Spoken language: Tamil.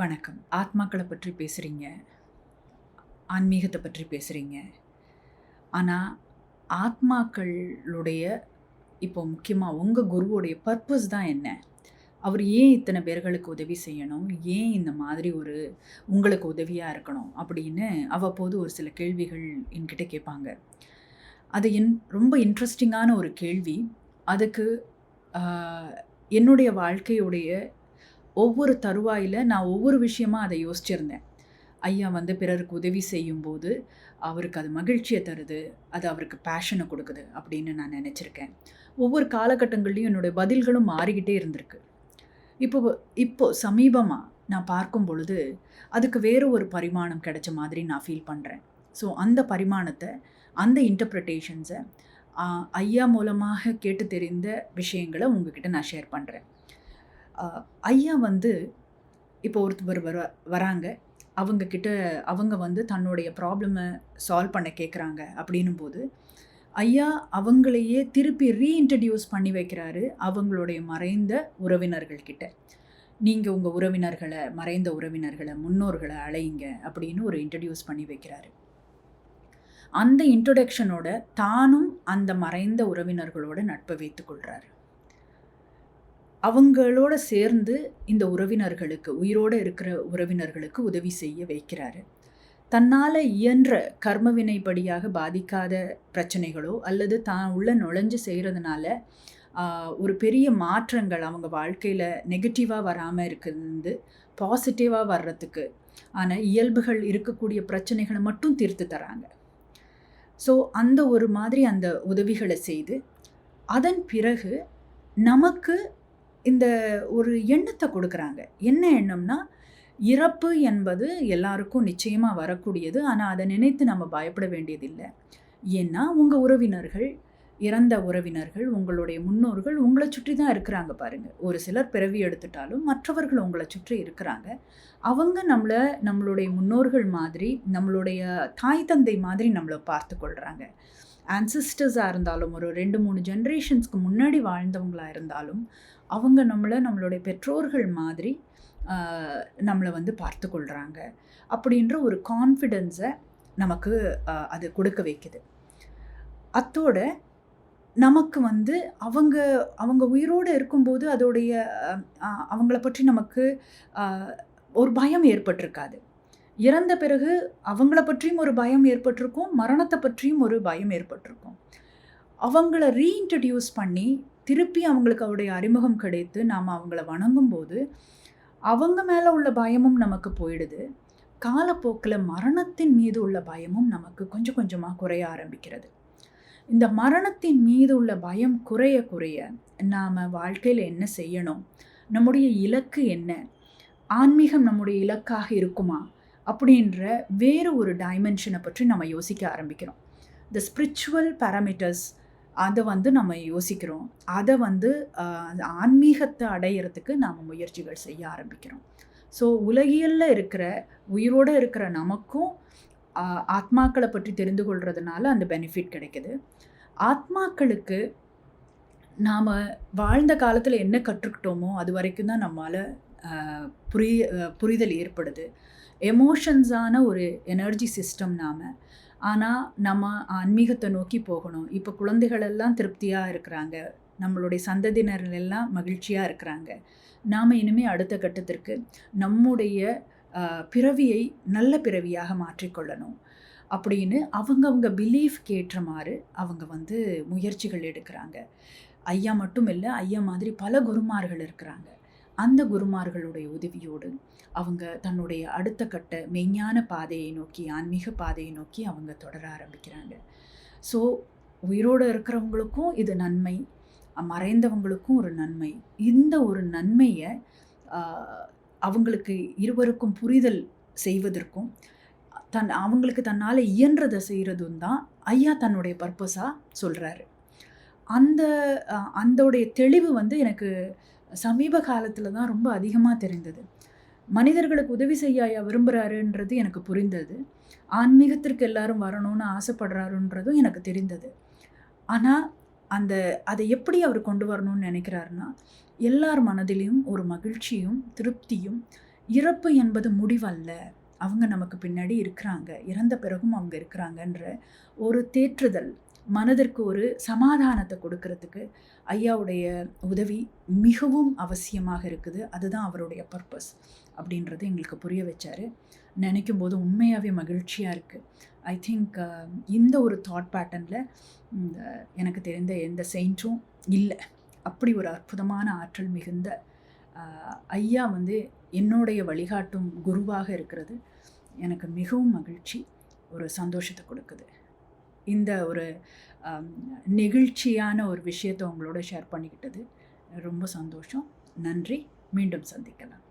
வணக்கம். ஆத்மாக்களை பற்றி பேசுகிறீங்க ஆன்மீகத்தை பற்றி பேசுகிறீங்க ஆனால் ஆத்மாக்களுடைய இப்போ முக்கியமாக உங்கள் குருவோடைய பர்பஸ் தான் என்ன? அவர் ஏன் இத்தனை பேர்களுக்கு உதவி செய்யணும்? ஏன் இந்த மாதிரி ஒரு உங்களுக்கு உதவியாக இருக்கணும்? அப்படின்னு அவ்வப்போது ஒரு சில கேள்விகள் என்கிட்ட கேட்பாங்க. அது என் ரொம்ப இன்ட்ரெஸ்டிங்கான ஒரு கேள்வி. அதுக்கு என்னுடைய வாழ்க்கையுடைய ஒவ்வொரு தருவாயில் நான் ஒவ்வொரு விஷயமா அதை யோசிச்சிருந்தேன். ஐயா வந்து பிறருக்கு உதவி செய்யும்போது அவருக்கு அது மகிழ்ச்சியை தருது அது அவருக்கு பேஷனை கொடுக்குது அப்படின்னு நான் நினச்சிருக்கேன். ஒவ்வொரு காலகட்டங்கள்லையும் என்னுடைய பதில்களும் மாறிக்கிட்டே இருந்திருக்கு. இப்போ இப்போ சமீபமாக நான் பார்க்கும் பொழுது அதுக்கு வேறு ஒரு பரிமாணம் கிடைச்ச மாதிரி நான் ஃபீல் பண்ணுறேன் ஸோ அந்த பரிமாணத்தை அந்த இன்டர்பிரிட்டேஷன்ஸை ஐயா மூலமாக கேட்டு தெரிந்த விஷயங்களை உங்ககிட்ட நான் ஷேர் பண்ணுறேன் ஐயா வந்து இப்போ ஒருத்தர் வர வராங்க. அவங்கக்கிட்ட அவங்க வந்து தன்னுடைய ப்ராப்ளமை சால்வ் பண்ண கேட்குறாங்க அப்படின்னும் போது ஐயா அவங்களையே திருப்பி ரீஇன்ட்ரடியூஸ் பண்ணி வைக்கிறாரு அவங்களுடைய மறைந்த உறவினர்கள் கிட்ட நீங்கள் உங்கள் உறவினர்களை மறைந்த உறவினர்களை முன்னோர்களை அழையுங்க அப்படின்னு ஒரு இன்ட்ரடியூஸ் பண்ணி வைக்கிறாரு. அந்த இன்ட்ரொடக்ஷனோட தானும் அந்த மறைந்த உறவினர்களோட நட்பை வைத்துக்கொள்கிறாரு அவங்களோட சேர்ந்து இந்த உறவினர்களுக்கு உயிரோடு இருக்கிற உறவினர்களுக்கு உதவி செய்ய வைக்கிறாரு. தன்னால் இயன்ற கர்மவினைப்படியாக பாதிக்காத பிரச்சனைகளோ அல்லது தான் உள்ள நுழைஞ்சு செய்கிறதுனால ஒரு பெரிய மாற்றங்கள் அவங்க வாழ்க்கையில் நெகட்டிவாக வராமல் இருக்கிறது பாசிட்டிவாக வர்றதுக்கு ஆனால் இயல்புகள் இருக்கக்கூடிய பிரச்சனைகளை மட்டும் தீர்த்து தராங்க. ஸோ அந்த ஒரு மாதிரி அந்த உதவிகளை செய்து அதன் பிறகு நமக்கு இந்த ஒரு எண்ணத்தை கொடுக்குறாங்க. என்ன எண்ணம்னா இறப்பு என்பது எல்லாருக்கும் நிச்சயமாக வரக்கூடியது. ஆனால் அதை நினைத்து நம்ம பயப்பட வேண்டியதில்லை. ஏன்னா உங்கள் உறவினர்கள் இறந்த உறவினர்கள் உங்களுடைய முன்னோர்கள் உங்களை சுற்றி தான் இருக்கிறாங்க பாருங்கள் ஒரு சிலர் பிறவி எடுத்துட்டாலும் மற்றவர்கள் உங்களை சுற்றி இருக்கிறாங்க. அவங்க நம்மளை நம்மளுடைய முன்னோர்கள் மாதிரி நம்மளுடைய தாய் தந்தை மாதிரி நம்மளை பார்த்து கொள்கிறாங்க ஆன்சிஸ்டர்ஸாக இருந்தாலும் ஒரு ரெண்டு மூணு ஜென்ரேஷன்ஸ்க்கு முன்னாடி வாழ்ந்தவங்களாக இருந்தாலும் அவங்க நம்மளை நம்மளுடைய பெற்றோர்கள் மாதிரி நம்மளை வந்து பார்த்து கொள்கிறாங்க அப்படின்ற ஒரு கான்ஃபிடென்ஸை நமக்கு அது கொடுக்க வைக்குது. அத்தோட நமக்கு வந்து அவங்க அவங்க உயிரோடு இருக்கும்போது அதோடைய அவங்கள பற்றி நமக்கு ஒரு பயம் ஏற்பட்டிருக்காது. இறந்த பிறகு அவங்கள பற்றியும் ஒரு பயம் ஏற்பட்டிருக்கும் மரணத்தை பற்றியும் ஒரு பயம் ஏற்பட்டிருக்கும். அவங்கள ரீஇன்ட்ரடியூஸ் பண்ணி திருப்பி அவங்களுக்கு அவருடைய அறிமுகம் கிடைத்து நாம் அவங்கள வணங்கும் போது அவங்க மேலே உள்ள பயமும் நமக்கு போயிடுது. காலப்போக்கில் மரணத்தின் மீது உள்ள பயமும் நமக்கு கொஞ்சம் கொஞ்சமாக குறைய ஆரம்பிக்கிறது. இந்த மரணத்தின் மீது உள்ள பயம் குறைய குறைய நாம் வாழ்க்கையில் என்ன செய்யணும்? நம்முடைய இலக்கு என்ன? ஆன்மீகம் நம்முடைய இலக்காக இருக்குமா? அப்படின்ற வேறு ஒரு டைமென்ஷனை பற்றி நம்ம யோசிக்க ஆரம்பிக்கிறோம். த ஸ்பிரிச்சுவல் பேராமீட்டர்ஸ் அதை வந்து நம்ம யோசிக்கிறோம். அதை வந்து அந்த ஆன்மீகத்தை அடையிறதுக்கு நாம் முயற்சிகள் செய்ய ஆரம்பிக்கிறோம். ஸோ உலகியலில் இருக்கிற உயிரோடு இருக்கிற நமக்கும் ஆத்மாக்களை பற்றி தெரிந்து கொள்கிறதுனால அந்த பெனிஃபிட் கிடைக்குது. ஆத்மாக்களுக்கு நாம் வாழ்ந்த காலத்தில் என்ன கற்றுக்கிட்டோமோ அது வரைக்கும் தான் நம்மளால் புரிய புரிதல் ஏற்படுது. எமோஷன்ஸான ஒரு எனர்ஜி சிஸ்டம் நாம் ஆனால் நம்ம ஆன்மீகத்தை நோக்கி போகணும். இப்போ குழந்தைகளெல்லாம் திருப்தியாக இருக்கிறாங்க. நம்மளுடைய சந்ததியினர்கள் எல்லாம் மகிழ்ச்சியாக இருக்கிறாங்க. நாம் இனிமேல் அடுத்த கட்டத்திற்கு நம்முடைய பிறவியை நல்ல பிறவியாக மாற்றிக்கொள்ளணும். அப்படின்னு அவங்கவுங்க பிலீஃப்க்கு ஏற்ற மாதிரி அவங்க வந்து முயற்சிகள் எடுக்கிறாங்க. ஐயா மட்டும் இல்லை ஐயா மாதிரி பல குருமார்கள் இருக்கிறாங்க. அந்த குருமார்களுடைய உதவியோடு அவங்க தன்னுடைய அடுத்த கட்ட மெய்ஞான பாதையை நோக்கி ஆன்மீக பாதையை நோக்கி அவங்க தொடர ஆரம்பிக்கிறாங்க. ஸோ உயிரோடு இருக்கிறவங்களுக்கும் இது நன்மை மறைந்தவங்களுக்கும் ஒரு நன்மை. இந்த ஒரு நன்மையை அவங்களுக்கு இருவருக்கும் புரிதல் செய்வதற்கும் தன் அவங்களுக்கு தன்னால் இயன்றதை செய்கிறதும் தான் ஐயா தன்னுடைய பர்பஸாக சொல்கிறாரு அந்த அந்தோடைய தெளிவு வந்து எனக்கு சமீப காலத்தில் தான் ரொம்ப அதிகமாக தெரிந்தது. மனிதர்களுக்கு உதவி செய்ய ஐயா விரும்புகிறாருன்றது எனக்கு புரிந்தது. ஆன்மீகத்திற்கு எல்லாரும் வரணும்னு ஆசைப்படுறாருன்றதும் எனக்கு தெரிந்தது. ஆனால் அந்த அதை எப்படி அவர் கொண்டு வரணும்னு நினைக்கிறாருன்னா எல்லார் மனதிலையும் ஒரு மகிழ்ச்சியும் திருப்தியும் இறப்பு என்பது முடிவல்ல. அவங்க நமக்கு பின்னாடி இருக்கிறாங்க. இறந்த பிறகும் அவங்க இருக்கிறாங்கன்ற ஒரு தேற்றுதல். மனதிற்கு ஒரு சமாதானத்தை கொடுக்கறதுக்கு ஐயாவுடைய உதவி மிகவும் அவசியமாக இருக்குது. அதுதான் அவருடைய பர்பஸ் அப்படின்றது எங்களுக்கு புரிய வச்சார். நினைக்கும் போது உண்மையாகவே மகிழ்ச்சியாக இருக்குது ஐ திங்க் uh, இந்த ஒரு தாட் பேட்டர்னில் எனக்கு தெரிந்த எந்த செயின்ட்டும் இல்லை. அப்படி ஒரு அற்புதமான ஆற்றல் மிகுந்த uh, ஐயா வந்து என்னுடைய வழிகாட்டும் குருவாக இருக்கிறது. எனக்கு மிகவும் மகிழ்ச்சி. ஒரு சந்தோஷத்தை கொடுக்குது. இந்த ஒரு நெகிழ்ச்சியான ஒரு விஷயத்தை உங்களோட ஷேர் பண்ணிக்கிட்டது ரொம்ப சந்தோஷம். நன்றி. மீண்டும் சந்திக்கலாம்.